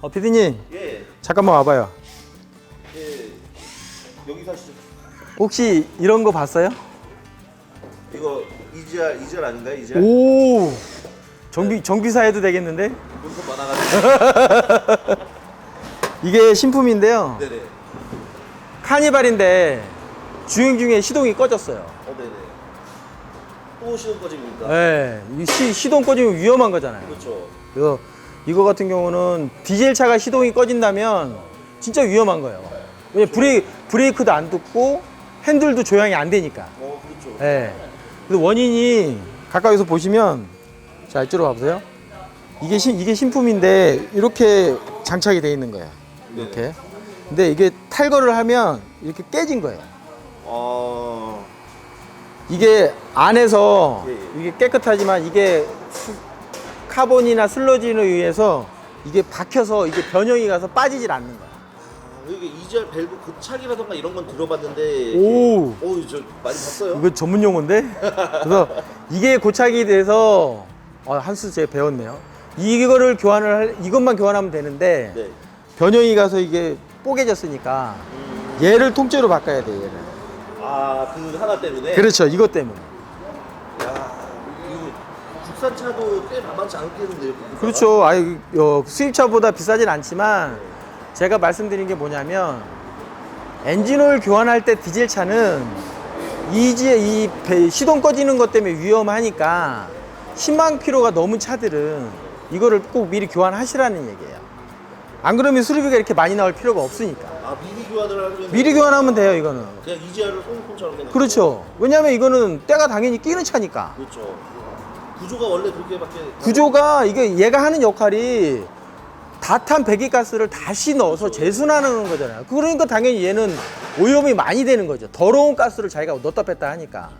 어, 피디님 예, 잠깐만 와봐요. 예, 여기 사시죠. 혹시 이런 거 봤어요? 이거 이지알 이지알 아닌가요? 이지알? 오 정비 정비사 해도 되겠는데? 돈좀 많아가지고. 이게 신품인데요. 네네. 카니발인데 주행 중에 시동이 꺼졌어요. 어, 네네. 또 시동 꺼집니까? 네, 이 시, 시동 꺼지면 위험한 거잖아요. 그렇죠. 그래서 이거 같은 경우는 디젤 차가 시동이 꺼진다면 진짜 위험한 거예요. 왜냐 브레이크 브레이크도 안 듣고 핸들도 조향이 안 되니까. 어, 그렇죠. 예. 그래서 원인이 가까이서 보시면 자 이쪽으로 가보세요. 이게 신 이게 신품인데 이렇게 장착이 돼 있는 거예요. 이렇게. 근데 이게 탈거를 하면 이렇게 깨진 거예요. 어, 이게 안에서 예, 예. 이게 깨끗하지만 이게 수- 카본이나 슬러진에 의해서 이게 박혀서 이게 변형이 가서 빠지질 않는 거야. 아, 이게 이지알 밸브 고착이라던가 이런 건 들어봤는데. 오. 오, 저 많이 봤어요. 이거 전문 용어인데? 그래서 이게 고착이 돼서 어, 한수 제가 배웠네요. 이거를 교환을 할, 이것만 교환하면 되는데 네. 변형이 가서 이게 뽀개졌으니까 음, 얘를 통째로 바꿔야 돼 얘를. 아, 그 하나 때문에. 그렇죠. 이것 때문에. 국산차도 꽤 만만치 않겠는데요. 그 그렇죠. 아유, 어, 수입차보다 비싸진 않지만 제가 말씀드린 게 뭐냐면 엔진오일 교환할 때 디젤 차는 이지에 이 배- 시동 꺼지는 것 때문에 위험하니까 10만 킬로가 넘은 차들은 이거를 꼭 미리 교환하시라는 얘기예요. 안 그러면 수리비가 이렇게 많이 나올 필요가 없으니까. 아, 미리 교환을 하면. 미리 교환하면 돼요, 이거는. 그냥 이지알을 소모품처럼 그냥. 그렇죠. 왜냐하면 이거는 때가 당연히 끼는 차니까. 그렇죠. 구조가 원래 그렇게밖에. 구조가 이게 얘가 하는 역할이 다탄 배기가스를 다시 넣어서 재순하는 거잖아요. 그러니까 당연히 얘는 오염이 많이 되는 거죠. 더러운 가스를 자기가 넣었다 뺐다 하니까.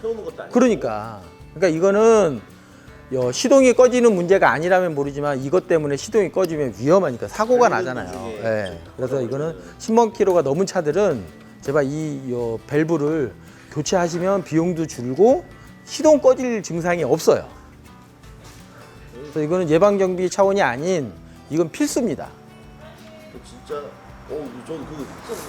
태우는 것도 아니고. 그러니까. 그러니까 이거는 여, 시동이 꺼지는 문제가 아니라면 모르지만 이것 때문에 시동이 꺼지면 위험하니까 사고가 달리는 나잖아요. 예. 그래서 이거는 10만 킬로가 넘은 차들은 제발 이 요, 밸브를 교체하시면 비용도 줄고 시동 꺼질 증상이 없어요. 그래서 이거는 예방 정비 차원이 아닌 이건 필수입니다. 진짜. 어, 저는 그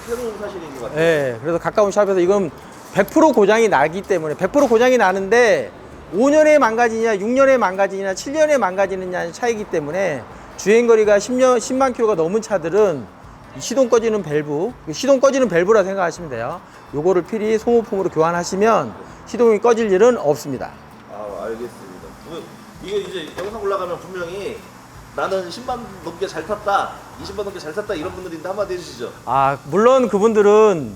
새로운 사실인 것 같아요. 예, 그래서 가까운 샵에서 이건 100% 고장이 나기 때문에 100% 고장이 나는데 5년에 망가지냐, 6년에 망가지냐, 7년에 망가지느냐의 차이기 때문에 주행거리가 10년, 10만 킬로가 넘은 차들은 이 시동 꺼지는 밸브, 시동 꺼지는 밸브라 생각하시면 돼요. 요거를 필히 소모품으로 교환하시면 시동이 꺼질 일은 없습니다. 아, 알겠습니다. 그, 이거 이제 영상 올라가면 분명히 나는 10만 넘게 잘 탔다, 20만 넘게 잘 탔다 이런 분들인데 한마디 해주시죠. 아, 물론 그분들은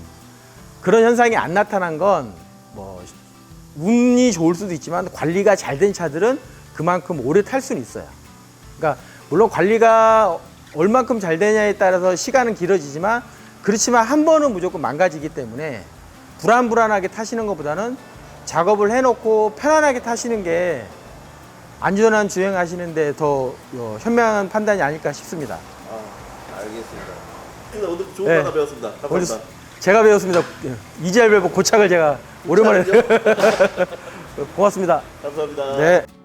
그런 현상이 안 나타난 건 뭐 운이 좋을 수도 있지만 관리가 잘 된 차들은 그만큼 오래 탈 수는 있어요. 그러니까 물론 관리가 얼만큼 잘 되냐에 따라서 시간은 길어지지만 그렇지만 한 번은 무조건 망가지기 때문에 불안불안하게 타시는 것보다는 작업을 해놓고 편안하게 타시는 게 안전한 주행하시는데 더 어, 현명한 판단이 아닐까 싶습니다. 아, 알겠습니다. 근데 오늘 좋은 네. 거 하나 배웠습니다. 오늘 감사합니다. 제가 배웠습니다. 이지알 밸브 고착을 제가 오랜만에? 고맙습니다. 감사합니다. 네.